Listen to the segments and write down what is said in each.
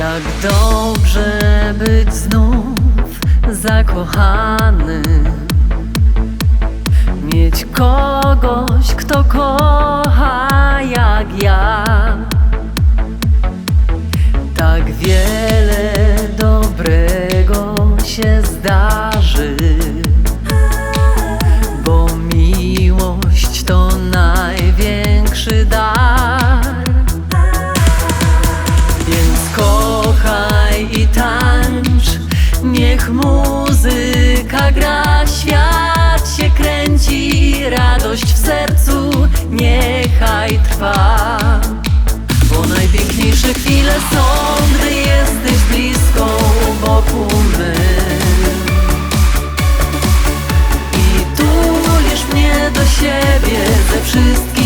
Jak dobrze być znów zakochanym Mieć kogoś, kto kocha muzyka gra, świat się kręci, radość w sercu niechaj trwa. Bo najpiękniejsze chwile są, gdy jesteś blisko boku my. I tulisz mnie do siebie ze wszystkich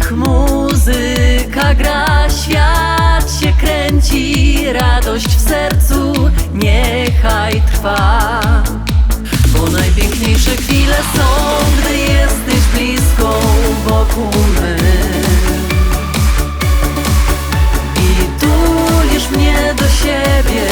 niech muzyka gra, świat się kręci, radość w sercu niechaj trwa. Bo najpiękniejsze chwile są, gdy jesteś blisko boku my. I tulisz mnie do siebie